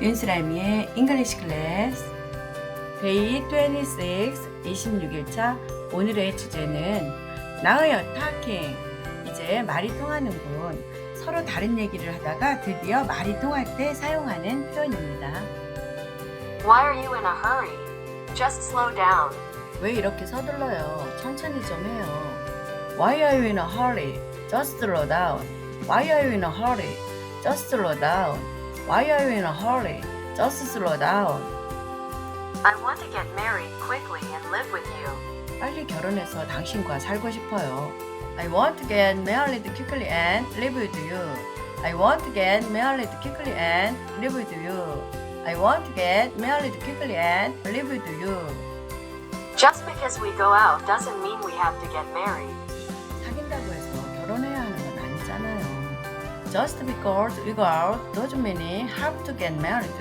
윤스라미의 잉글리시 클래스 데이 26 26일차 오늘의 주제는 나의 어타킹 이제 말이 통하는군 서로 다른 얘기를 하다가 드디어 말이 통할 때 사용하는 표현입니다. Why are you in a hurry? Just slow down. 왜 이렇게 서둘러요? 천천히 좀 해요. Why are you in a hurry? Just slow down. Why are you in a hurry? Just slow down. Why are you in a hurry? Just slow down. I want to get married quickly and live with you. 빨리 결혼해서 당신과 살고 싶어요. I want to get married quickly and live with you. I want to get married quickly and live with you. I want to get married quickly and live with you. Just because we go out doesn't mean we have to get married. Just because we go out doesn't mean have to get married.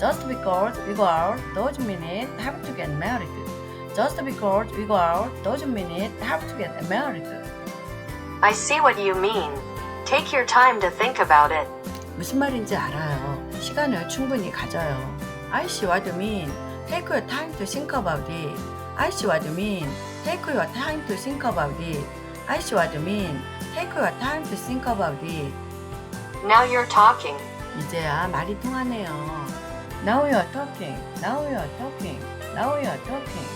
Just because we go out doesn't mean have to get married. Just because we go out doesn't mean have to get married. I see what you mean. Take your time to think about it. 무슨 말인지 알아요. 시간을 충분히 가져요. I see what you mean. Take your time to think about it. I see what you mean. Take your time to think about it. I see what you mean. Take your time to think about it. Now you're talking. 이제야 말이 통하네요. Now you're talking. Now you're talking. Now you're talking.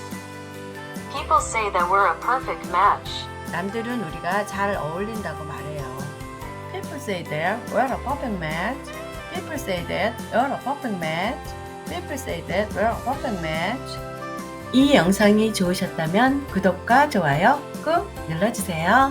People say that we're a perfect match. 남들은 우리가 잘 어울린다고 말해요. People say that we're a perfect match. People say that you're a perfect match. People say that we're a perfect match. 이 영상이 좋으셨다면 구독과 좋아요 꾹 눌러주세요.